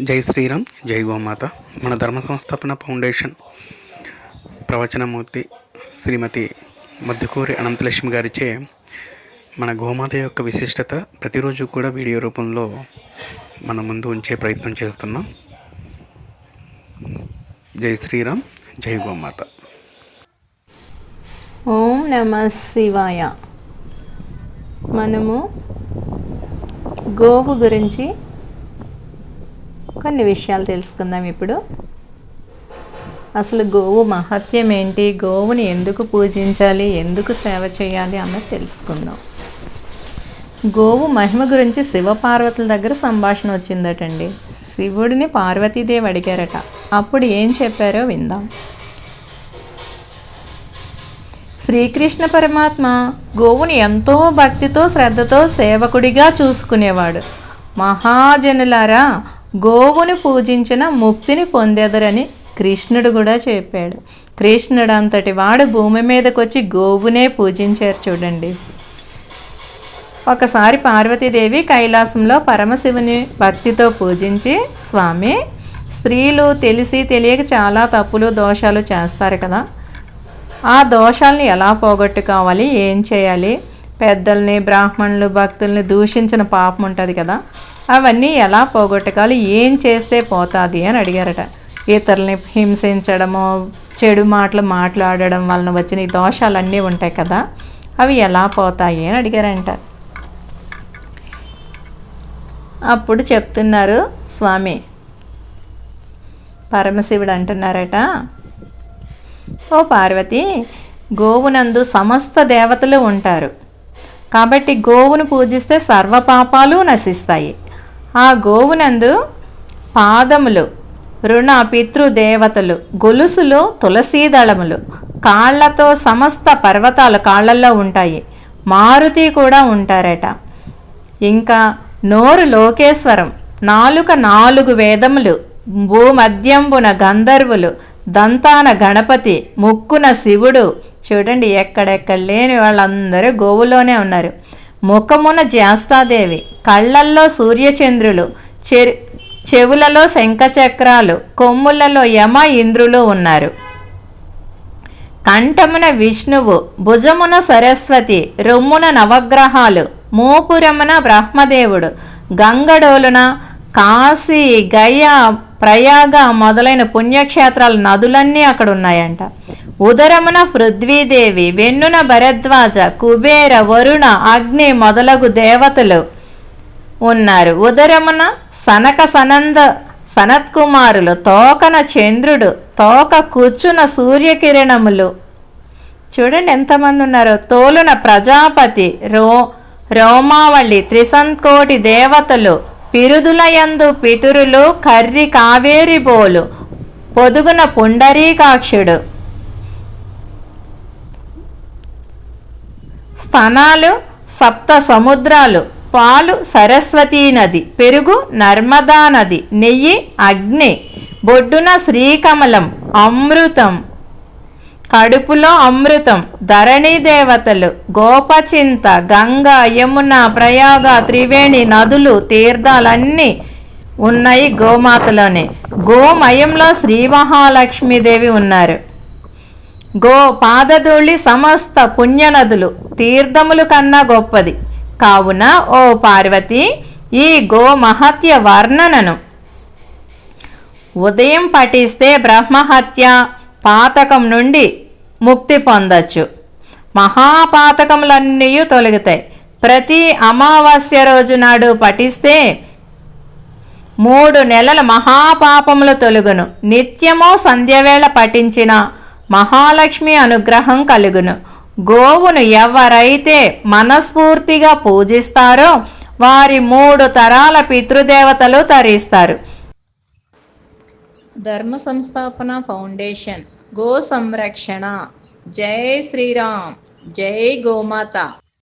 జై శ్రీరామ్ జై గోమాత. మన ధర్మ సంస్థాపన ఫౌండేషన్ ప్రవచనమూర్తి శ్రీమతి మద్దుకూరి అనంతలక్ష్మి గారిచే మన గోమాత యొక్క విశిష్టత ప్రతిరోజు కూడా వీడియో రూపంలో మన ముందు ఉంచే ప్రయత్నం చేస్తున్నాం. జై శ్రీరామ్ జై గోమాత. ఓం నమ శివాయ. మనము గోవు గురించి కొన్ని విషయాలు తెలుసుకుందాం ఇప్పుడు. అసలు గోవు మహత్యం ఏంటి? గోవుని ఎందుకు పూజించాలి? ఎందుకు సేవ చేయాలి అన్నది తెలుసుకుందాం. గోవు మహిమ గురించి శివపార్వతుల దగ్గర సంభాషణ వచ్చిందటండి. శివుడిని పార్వతీదేవి అడిగారట. అప్పుడు ఏం చెప్పారో విందాం. శ్రీకృష్ణ పరమాత్మ గోవుని ఎంతో భక్తితో శ్రద్ధతో సేవకుడిగా చూసుకునేవాడు. మహాజనులారా గోవుని పూజించిన ముక్తిని పొందేదరని కృష్ణుడు కూడా చెప్పాడు. కృష్ణుడు అంతటి వాడు భూమి మీదకి వచ్చి గోవునే పూజించారు చూడండి. ఒకసారి పార్వతీదేవి కైలాసంలో పరమశివుని భక్తితో పూజించి స్వామి స్త్రీలు తెలిసి తెలియక చాలా తప్పులు దోషాలు చేస్తారు కదా. ఆ దోషాలను ఎలా పోగొట్టుకోవాలి? ఏం చేయాలి? పెద్దల్ని బ్రాహ్మణులు భక్తుల్ని దూషించిన పాపం ఉంటుంది కదా. అవన్నీ ఎలా పోగొట్టగాలి ఏం చేస్తే పోతుంది అని అడిగారట. ఇతరుల్ని హింసించడము చెడు మాటలు మాట్లాడడం వలన వచ్చిన ఈ దోషాలన్నీ ఉంటాయి కదా అవి ఎలా పోతాయి అని అడిగారంట. అప్పుడు చెప్తున్నారు స్వామి పరమశివుడు అంటున్నారట ఓ పార్వతి గోవునందు సమస్త దేవతలు ఉంటారు. కాబట్టి గోవును పూజిస్తే సర్వ పాపాలు నశిస్తాయి. ఆ గోవునందు పాదములు రుణ పితృదేవతలు గొలుసులు తులసీదళములు కాళ్ళతో సమస్త పర్వతాలు కాళ్ళల్లో ఉంటాయి. మారుతి కూడా ఉంటారట. ఇంకా నోరు లోకేశ్వరం నాలుక నాలుగు వేదములు భూమధ్యంబున గంధర్వులు దంతాన గణపతి ముక్కున శివుడు. చూడండి ఎక్కడెక్కడ లేని వాళ్ళందరూ గోవులోనే ఉన్నారు. ముఖమున జ్యేష్ఠాదేవి కళ్ళల్లో సూర్యచంద్రులు చెరు చెవులలో శంఖచక్రాలు కొమ్ములలో యమ ఇంద్రులు ఉన్నారు. కంఠమున విష్ణువు భుజమున సరస్వతి రొమ్మున నవగ్రహాలు మూపురమున బ్రహ్మదేవుడు గంగడోలున కాశీ గయ ప్రయాగ మొదలైన పుణ్యక్షేత్రాల నదులన్నీ అక్కడ ఉన్నాయంట ఉదరమున పృథ్వీదేవి వెన్నున భరద్వాజ కుబేర వరుణ అగ్ని మొదలగు దేవతలు ఉన్నారు. ఉదరమున సనక సనంద సనత్కుమారులు తోకన చంద్రుడు తోక కూర్చున సూర్యకిరణములు. చూడండి ఎంతమంది ఉన్నారో. తోలున ప్రజాపతి రో రోమావళి త్రిసంకోటి దేవతలు పిరుదులయందు పితురులు కర్రి కావేరి బోలు పొదుగున పుండరీకాక్షుడు. స్తనాలు సప్త సముద్రాలు పాలు సరస్వతీ నది పెరుగు నర్మదా నది నెయ్యి అగ్ని బొడ్డున శ్రీకమలం అమృతం. కడుపులో అమృతం ధరణి దేవతలు గోపచింత గంగ యమున ప్రయాగ త్రివేణి నదులు తీర్థాలన్నీ ఉన్నాయి గోమాతలోనే. గోమయంలో శ్రీ మహాలక్ష్మీదేవి ఉన్నారు. గో పాదధూళి సమస్త పుణ్యనదులు తీర్థములు కన్నా గొప్పది. కావున ఓ పార్వతి ఈ గో మహత్య వర్ణనను. ఉదయం పఠిస్తే బ్రహ్మహత్య పాతకం నుండి ముక్తి పొందొచ్చు. మహాపాతకములన్నీ తొలగుతాయి. ప్రతి అమావాస్య రోజు నాడు పఠిస్తే మూడు నెలల మహాపాపములు తొలుగును. నిత్యమో సంధ్యవేళ పఠించిన మహాలక్ష్మి అనుగ్రహం కలుగును. గోవును ఎవరైతే మనస్ఫూర్తిగా పూజిస్తారో వారి మూడు తరాల పితృదేవతలు తరిస్తారు. ధర్మ సంస్థాపన ఫౌండేషన్ గో సంరక్షణ. జై శ్రీరామ్ జై గోమాత.